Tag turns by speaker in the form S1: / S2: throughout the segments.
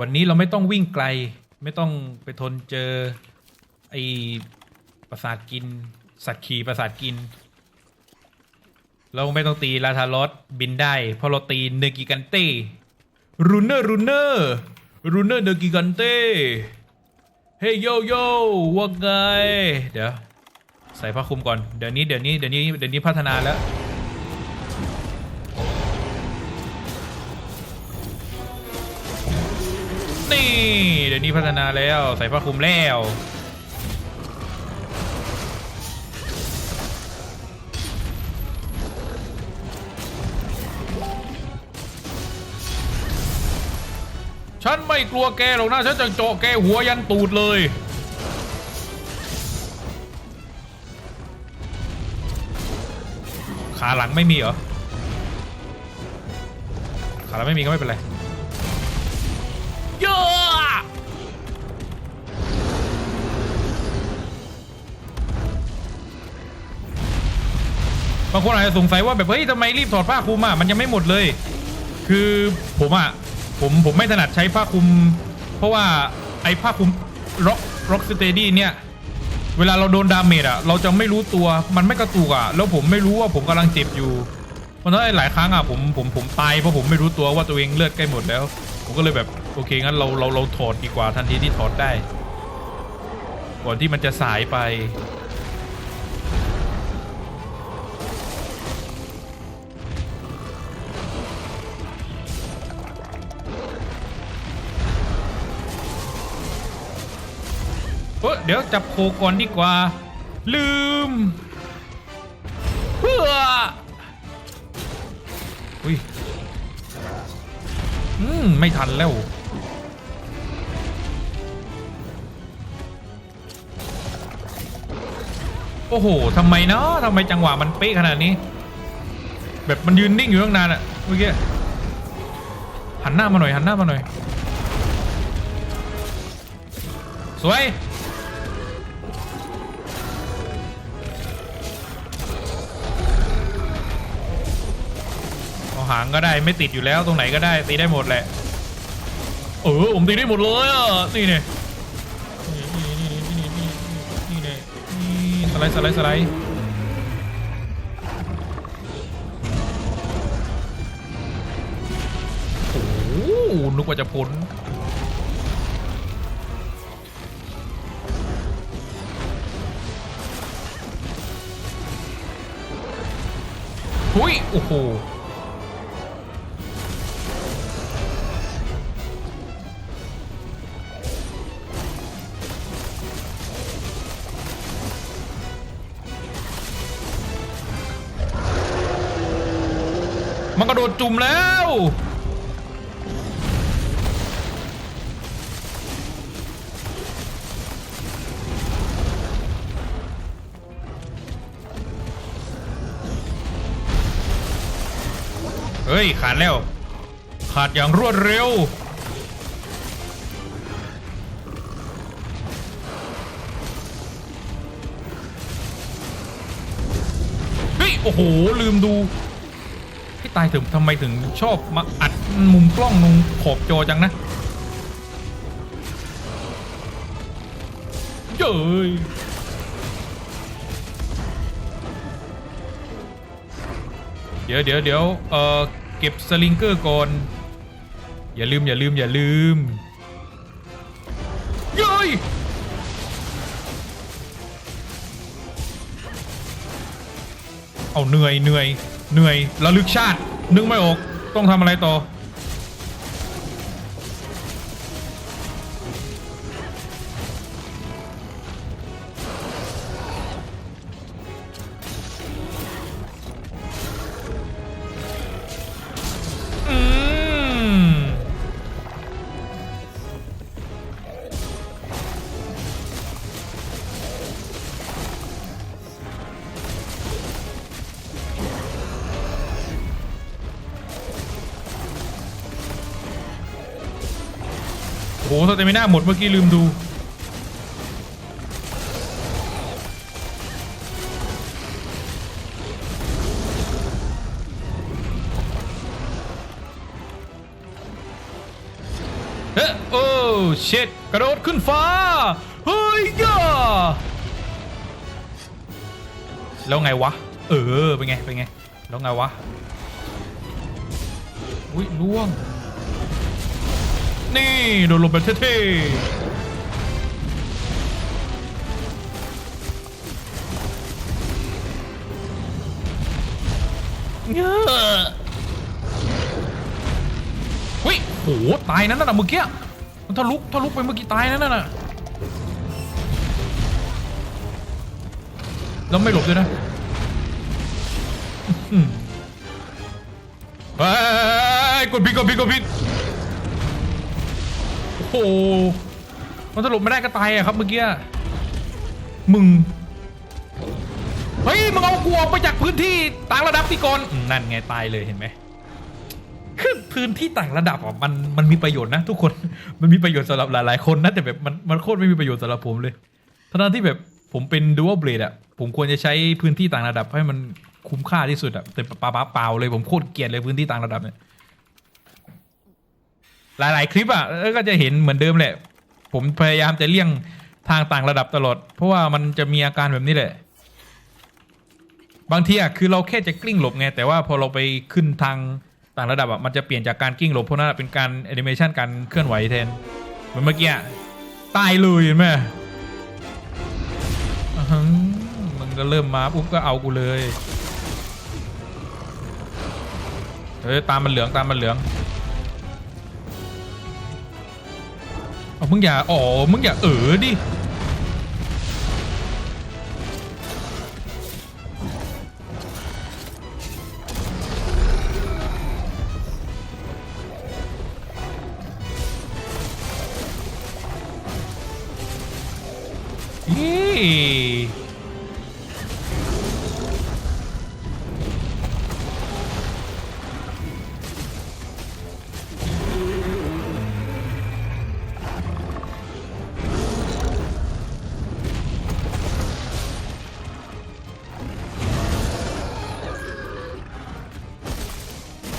S1: วันนี้เราไม่ต้องวิ่งไกล ไม่ต้องไปทนเจอ ไอประสาทกิน สัตว์ขี่ประสาทกิน เราไม่ต้องตีลาทารอสบินได้เพราะเราตีเนกิกันเต้รูเนอร์รูเนอร์รูเนอร์เนกิกันเต้เฮ้ยโยโย่ว่าไง เดี๋ยว ใส่ผ้าคลุมก่อน เดี๋ยวนี้เดี๋ยวนี้เดี๋ยวนี้เดี๋ยวนี้พัฒนาแล้ว นี่ เดี๋ยวนี้พัฒนาแล้วใส่ผ้าคลุมแล้ว ฉันไม่กลัวแกหรอกนะ ฉันจะเจาะแกหัวยันตูดเลยขาหลังไม่มีเหรอ ขาหลังไม่มีก็ไม่เป็นไรเย บางคนอาจจะสงสัยว่าแบบเฮ้ยทำไมรีบถอดผ้าคลุมอะมันยังไม่หมดเลย คือผมอะผมผมไม่ถนัดใช้ผ้าคลุม เพราะว่าไอ้ผ้าคลุมร็อกร็อกสเตดี้เนี่ยเวลาเราโดนดาเมจอะเราจะไม่รู้ตัวมันไม่กระตุกอะแล้วผมไม่รู้ว่าผมกำลังเจ็บอยู่มันทำให้หลายครั้งอะผมผมผมตายเพราะผมไม่รู้ตัวว่าตัวเองเลือดใกล้หมดแล้ว ผมก็เลยแบบโอเคงั้นเราเราเราถอดดีกว่าทันทีที่ถอดได้ ก่อนที่มันจะสายไป เอ้ยเดี๋ยวจับโคก่อนดีกว่า ลืมเพื่ออุ้ยอืมไม่ทันแล้วโอ้โหทำไมเนาะทำไมจังหวะมันเป๊ะขนาดนี้ แบบมันยืนนิ่งอยู่ตั้งนานอะเมื่อกี้ หันหน้ามาหน่อย หันหน้ามาหน่อย สวย หางก็ได้ไม่ติดอยู่แล้วตรงไหนก็ได้ตีได้หมดแหละเออผมตีได้หมดเลยอะนี่เนี่ยนี่นี่นี่นี่นี่นี่เนี่ยนี่สไลด์สไลด์สไลด์โอ้นึกว่าจะพ้นหุยโอ้โห ดดจุ่มแล้ว เฮ้ย ขาดแล้ว ขาดอย่างรวดเร็วเฮ้ยโอ้โห ลืมดู ตายถึงทำไมถึงชอบมาอัดมุมกล้องลงขอบจอจังนะเย้ยเดี๋ยวเดี๋ยวเดี๋ยวเอ่อเก็บสลิงเกอร์ก่อน อย่าลืมอย่าลืมอย่าลืมเย้ยเอาเหนื่อยเหนื่อย เหนื่อยระลึกชาติ นึกไม่ออก ต้องทำอะไรต่อ หสเตมิน่าหมดเมื่อกี้ลืมดูเฮ้โอ้เช็ดกระโดดขึ้นฟ้า เฮ้ยย่าแล้วไงวะ เออ เป็นไง เป็นไง แล้วไงวะ อุ้ยล่วง นี่โดนลงไปเท่ๆเงอะอุ้ยโหตายนั่นน่ะเมื่อกี้มันทะลุทะลุไปเมื่อกี้ตายนั่นน่ะแล้วไม่หลบด้วยนะอื้อหือเฮ้ยกดผิดกดผิดกดผิด โอ้โห มันสรุปไม่ได้ก็ตายอะครับเมื่อกี้ มึง เฮ้ย มึงเอากูออกไปจากพื้นที่ต่างระดับที่ก่อนนั่นไงตายเลยเห็นไหมคือพื้นที่ต่างระดับอะมันมันมีประโยชน์นะ ทุกคน มันมีประโยชน์สำหรับหลาย ๆ คนนะแต่แบบมันมันโคตรไม่มีประโยชน์สำหรับผมเลยทั้งที่แบบผมเป็นดูอัลเบรดอะผมควรจะใช้พื้นที่ต่างระดับให้มันคุ้มค่าที่สุดอะแต่ปาปาเปล่าเลยผมโคตรเกลียดเลยพื้นที่ต่างระดับเนี่ย หลาย ๆ คลิปอะก็จะเห็นเหมือนเดิมแหละ ผมพยายามจะเลี่ยงทางต่างระดับตลอด เพราะว่ามันจะมีอาการแบบนี้แหละ บางทีอะคือเราแค่จะกลิ้งหลบไง แต่ว่าพอเราไปขึ้นทางต่างระดับอะมันจะเปลี่ยนจากการกลิ้งหลบเพราะนั่นเป็นการแอนิเมชันการเคลื่อนไหวแทนเหมือนเมื่อกี้ตายเลยเห็นไหมมึงก็เริ่มมาปุ๊บก็เอากูเลยเฮ้ยตามมันเหลืองตามมันเหลือง เอามึงอย่าอ๋อมึงอย่าเออดิ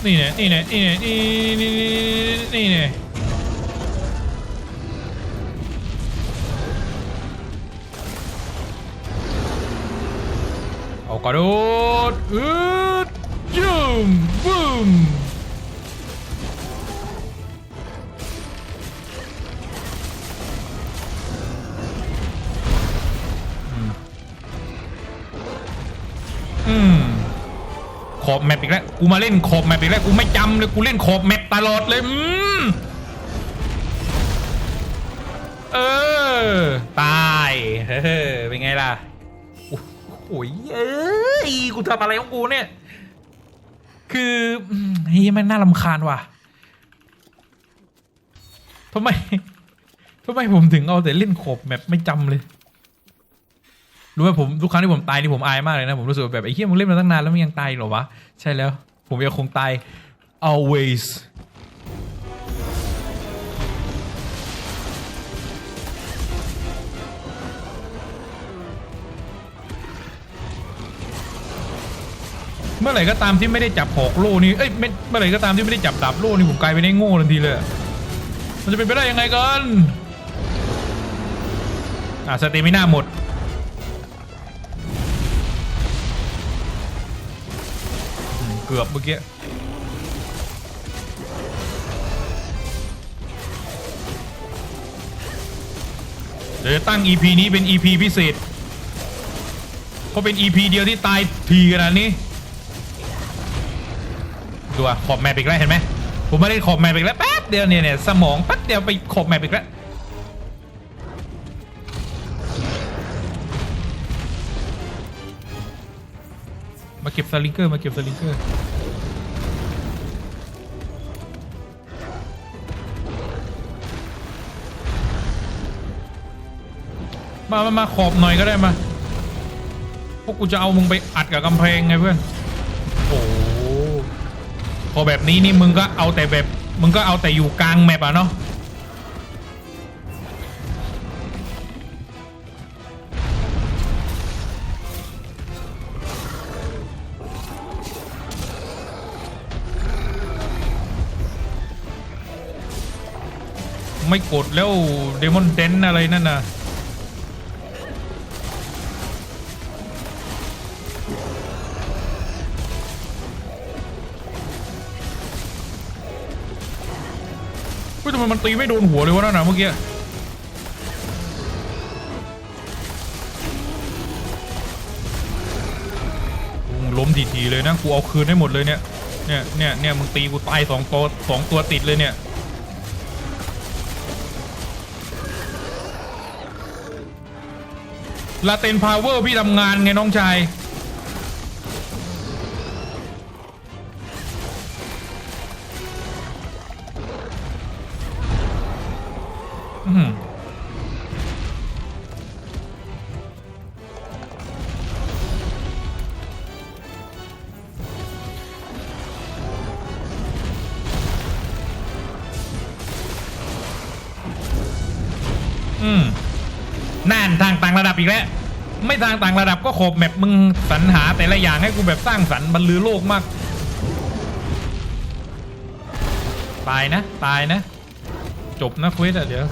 S1: นี่เนี่ยนี่เนี่ยนี่เนี่ยนี่นี่นี่เนี่ยเอากระโดดอืดยืมบึ้ม อบแมปอีกแล้วกูมาเล่นขอบแมปอีกแล้วกูไม่จำเลยกูเล่นขอบแมปตลอดเลยอเออตายเฮ้อเป็นไงล่ะโอ้ยเอ้ยกูทำอะไรของกูเนี่ย คืออืมเฮ้ยมันน่ารำคาญว่ะทำไมทำไมผมถึงเอาแต่เล่นขอบแมปไม่จำเลย รู้ไหมผมทุกครั้งที่ผมตายนี่ผมอายมากเลยนะ ผมรู้สึกแบบไอ้เหี้ยมึงเล่นมาตั้งนานแล้วมึงยังตายเหรอวะ ใช่แล้ว ผมยังคงตาย always เมื่อไหร่ก็ตามที่ไม่ได้จับหอกโล่นี่เอ้ยเมื่อไหร่ก็ตามที่ไม่ได้จับดาบโล่นี่ผมกลายเป็นไอ้โง่ทันทีเลย มันจะเป็นไปได้ยังไงกัน อะสเตมิน่าหมด กือบเมื่อกี้เดี๋ยวตั้ง EP นี้เป็น EP พิเศษ เพราะเป็น EP เดียวที่ตายทีขนาดนี้ ดูอะขอบแมปอีกแล้วเห็นไหม ผมไม่ได้ขอบแมปอีกแล้วแป๊บเดียวเนี่ยเนี่ยสมองแป๊บเดียวไปขอบแมปอีกแล้ว เก็บสลิงเกอร์มาเก็บสลิงเกอร์มามามาขอบหน่อยก็ได้มา พวกกูจะเอามึงไปอัดกับกำแพงไงเพื่อน โอ้โหพอแบบนี้นี่มึงก็เอาแต่แบบ มึงก็เอาแต่อยู่กลางแมปอะเนาะ ไม่กดแล้วเดมอนเดนอะไรนั่นน่ะเฮ้ยทำไมมันตีไม่โดนหัวเลยวะนั่นน่ะเมื่อกี้ล้มทีๆเลยนะกูเอาคืนให้หมดเลยเนี่ยเนี่ยเนี่ยเนี่ยมึงตีกูตายสองตัวสองตัวติดเลยเนี่ย ลาเตนพาวเวอร์พี่ทำงานไงน้องชายอืมอืม นั่นทางต่างระดับอีกแล้ว ไม่ทางต่างระดับก็ขบแมปมึงสรรหาแต่ละอย่างให้กูแบบสร้างสรรค์บรรลือโลกมาก ตายนะ ตายนะ จบนะเควสอะเดี๋ยว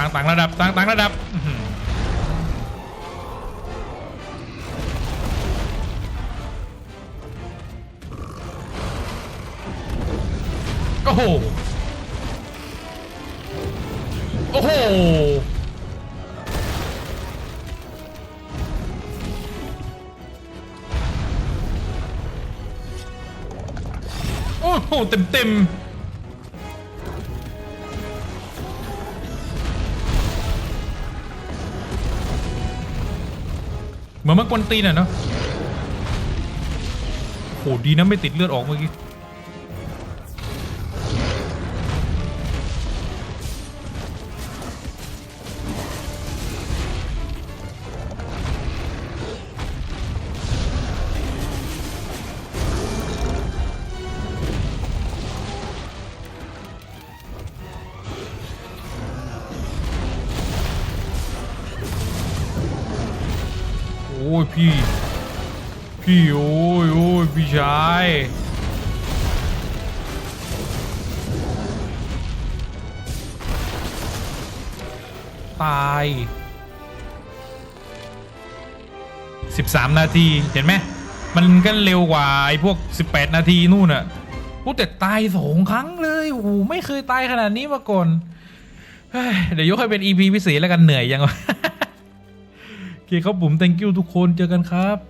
S1: างต่างระดับต่างต่างระดับอื้อหือโอ้โหโอ้โหโอ้โหเต็มเต็ม กวนตีนอะเนาะโหดีนะไม่ติดเลือดออกเมื่อกี้ ยพี่ พี่โอ้ยโอ้ยพี่ชายตาย 13 นาทีเห็นไหมมันก็เร็วกว่าไอ้พวก 18 นาทีนู่นน่ะพูดแต่ตายสองครั้งเลยโอ้โหไม่เคยตายขนาดนี้มาก่อนเดี๋ยวยกให้เป็น EP พิเศษแล้วกันเหนื่อยยังวะ เคครับผม thank you ทุกคนเจอกันครับ